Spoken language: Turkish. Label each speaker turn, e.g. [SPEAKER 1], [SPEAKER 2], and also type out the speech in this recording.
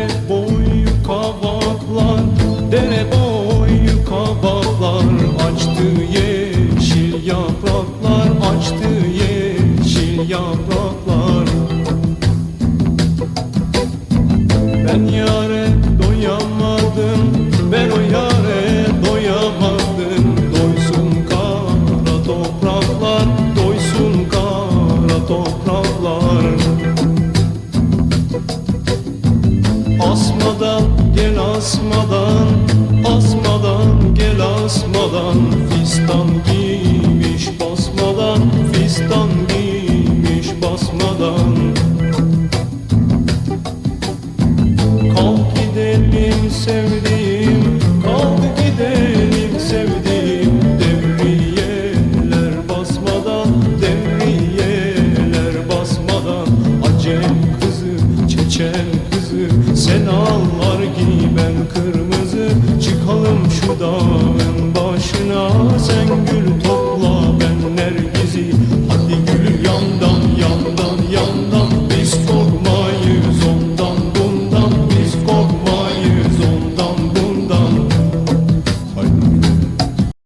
[SPEAKER 1] Dere boyu kabaklar Dere boyu kabaklar. Açtı yeşil yapraklar Açtı yeşil yapraklar. Ben yare doyamadım Ben o yare doyamadım. Doysun kara topraklar Doysun kara topraklar Asmadan gel asmadan Asmadan gel asmadan. Fistan giymiş basmadan Fistan giymiş basmadan. Kalk gidelim sevdiğim Kalk gidelim sevdiğim. Devriyeler basmadan Devriyeler basmadan. Acem kızı, çeçen kızı sen allar giy ben kırmızı. Çıkalım şu dağın başına. Sen gül